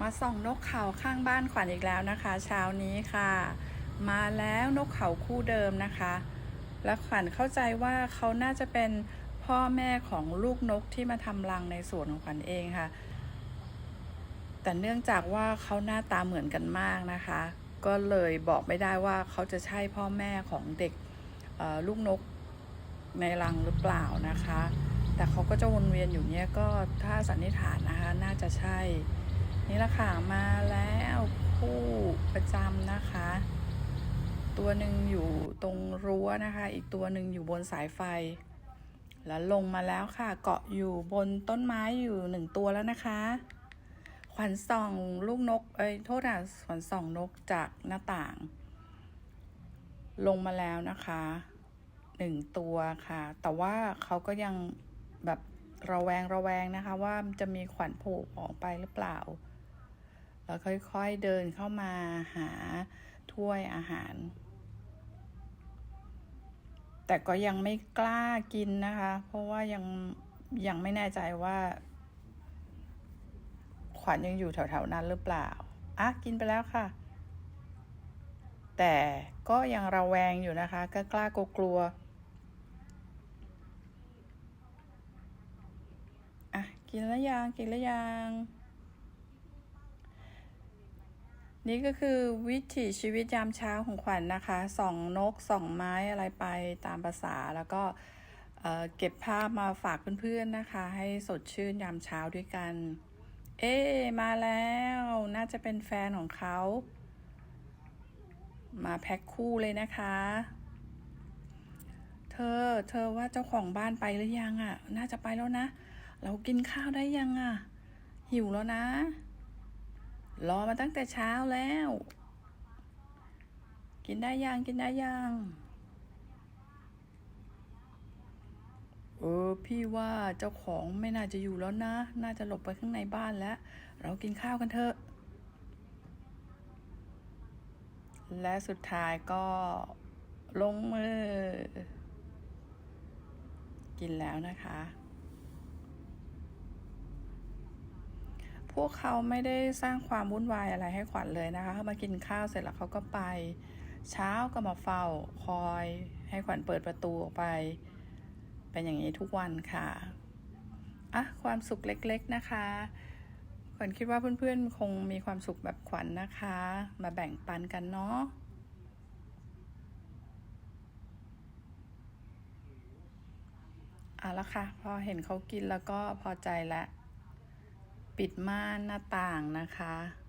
มาส่องนกเขาข้างบ้านขวัญอีกแล้วนะคะ เช้านี้ค่ะ มาแล้วนกเขาคู่เดิมนะคะ และขวัญเข้าใจว่าเขาน่าจะเป็นพ่อแม่ของลูกนกที่มาทำรังในสวนของขวัญเองค่ะ แต่เนื่องจากว่าเขาหน้าตาเหมือนกันมากนะคะ ก็เลยบอกไม่ได้ว่าเขาจะใช่พ่อแม่ของเด็กลูกนกในรังหรือเปล่านะคะ แต่เขาก็จะวนเวียนอยู่เนี่ยก็ถ้าสันนิษฐานนะคะ น่าจะใช่ นี่ละค่ะมาแล้วคู่ประจำนะคะ ตัวหนึ่งอยู่ตรงรั้วนะคะ อีกตัวหนึ่งอยู่บนสายไฟ แล้วลงมาแล้วค่ะ เกาะอยู่บนต้นไม้อยู่หนึ่งตัวแล้วนะคะ ขวัญส่องลูกนก เอ้ยโทษอะขวัญส่องนกจากหน้าต่าง ลงมาแล้วนะคะหนึ่งตัวค่ะ แต่ว่าเขาก็ยังแบบระแวงระแวงนะคะ ว่าจะมีขวัญโผล่ออกไปหรือเปล่า แล้วค่อยๆเดินเข้ามาหาถ้วยอาหาร แต่ก็ยังไม่กล้ากินนะคะ เพราะว่ายังยังไม่แน่ใจว่า ขวัญยังอยู่แถวๆนั้นหรือเปล่าอะกินไปแล้วค่ะ แต่ก็ยังระแวงอยู่นะคะ ก็กล้ากลัวๆอะกินแล้วยังกินแล้วยัง นี่ก็คือวิถีชีวิตยามเช้าของขวัญนนะคะส่องนกส่องไม้อะไรไปตามภาษาแล้วก็เก็บภาพมาฝากเพื่อนๆนะคะ ให้สดชื่นยามเช้าด้วยกัน เอ๊มาแล้วน่าจะเป็นแฟนของเขา มาแพ็คคู่เลยนะคะ เธอเธอว่าเจ้าของบ้านไปหรือยังอะ่ะ น่าจะไปแล้วนะ เรากินข้าวได้ยังอะ่ะ หิวแล้วนะ รอมาตั้งแต่เช้าแล้ว กินได้ยัง กินได้ยังเออพี่ว่าเจ้าของไม่น่าจะอยู่แล้วนะ น่าจะหลบไปข้างในบ้านแล้ว เรากินข้าวกันเถอะ และสุดท้ายก็ลงมือ กินแล้วนะคะ พวกเขาไม่ได้สร้างความวุ่นวายอะไรให้ขวัญเลยนะคะเขามากินข้าวเสร็จแล้วเขาก็ไป เช้าก็มาเฝ้าคอย ให้ขวัญเปิดประตูออกไป เป็นอย่างนี้ทุกวันค่ะอะความสุขเล็กๆนะคะขวัญคิดว่าเพื่อนๆ คงมีความสุขแบบขวัญนะคะ มาแบ่งปันกันเนาะเอาละค่ะ พอเห็นเขากินแล้วก็พอใจแล้ว ปิดม่านหน้าต่างนะคะ